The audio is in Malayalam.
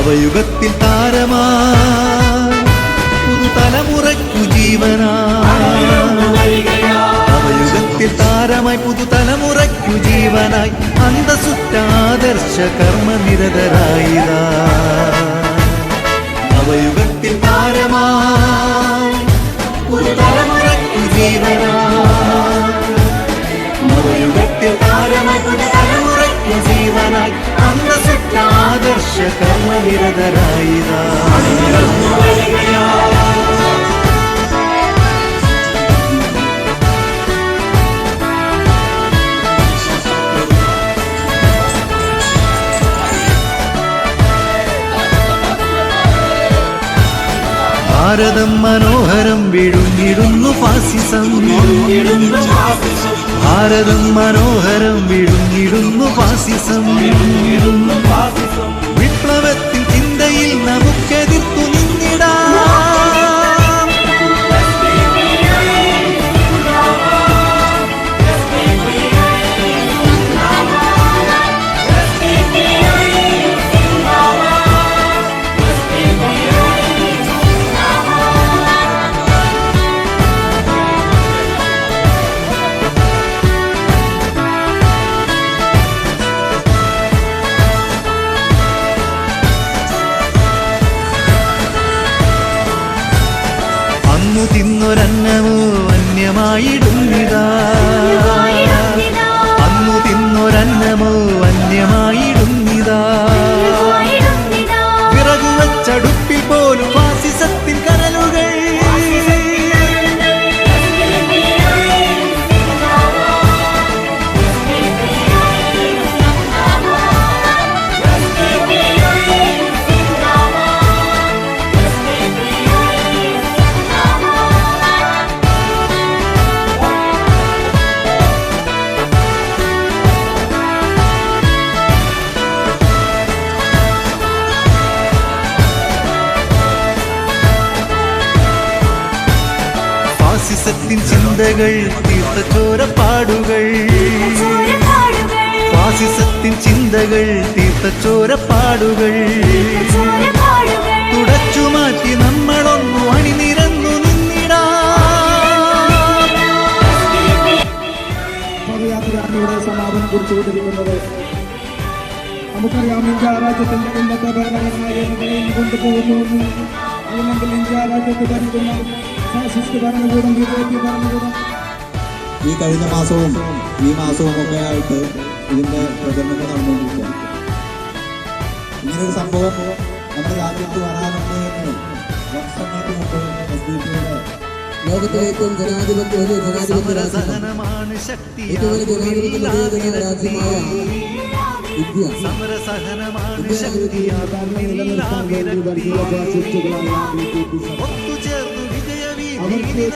നവയുഗത്തിൽ താരമാ. പുതുതലമുറയ്ക്കു ജീവനാ. നവയുഗത്തിൽ താരമായി പുതുതലമുറയ്ക്കു ജീവനായി അന്തസുറ്റാദർശ കർമ്മ നിരതരായി നവയുഗത്തിൽ താരമാ. പുതുതലമുറയ്ക്കു ജീവനായി നവയുഗത്തിൽ താരമായി പുതുതലമുറയ്ക്കു ജീവനായി അന്തസുറ്റാദർശ ഭാരതം മനോഹരം വിഴുങ്ങിടുന്നു ഫാസിസം ഭാരതം മനോഹരം വിഴുങ്ങിടുന്നു ഫാസിസം വിപ്ലവത്തിൽ ചിന്തയിൽ നമുക്കെതിർത്തു അന്നു തിന്നൊരന്നമോ അന്യമായിടുന്നിതാ. ഫാസിസത്തിൻ ചിന്തകൾ തീർത്ത പാടുകൾ ഫാസിസത്തിൻ ചിന്തകൾ തീർത്ത പാടുകൾ തുടച്ചു മാറ്റി നമ്മളൊന്നു അണിനിരന്നു നിന്നിടാം. പദയാത്രയാണ് സമാപനം കുറിച്ചുകൊണ്ടിരിക്കുന്നത് നമുക്കറിയാം ഇന്ത്യ രാജ്യത്തിന്റെ ഇന്നത്തെ ഭരണഘടന കൊണ്ടുപോകുന്നു. അല്ലെങ്കിൽ ഇന്ത്യ രാജ്യത്ത് ഭരിക്കുന്ന ഫാസിസ്റ്റ് ഭരണകൂടം വിവേകി ഭരണകൂടം. ഈ കഴിഞ്ഞ മാസവും ഈ മാസവും ഒക്കെ ആയിട്ട് ഇതിന്റെ പ്രചരണങ്ങൾ നടന്നുകൊണ്ടിരിക്കുകയാണ്. ഇങ്ങനൊരു സംഭവം നമ്മുടെ രാജ്യത്ത് വരാനുണ്ട് എന്ന് വർഷങ്ങൾക്ക് മുമ്പ് എസ് ഡി പിയുടെ ലോകത്തിലെ ഏറ്റവും ജനാധിപത്യ ജനാധിപത്യ രാജ്യമാണ് സമരസഹനമാണ് ശക്തി ഏറ്റവും വലിയ ജനാധിപത്യ നിലനിൽക്കുന്ന രാജ്യമായ ഇന്ത്യ. സമരസഹനമാണ് ഇന്ത്യ ശക്തി നിലനിർത്താൻ വേണ്ടി വർഗീയ ഫാസിസ്റ്റുകളായ ഒത്തുചേർന്നു അവർക്ക്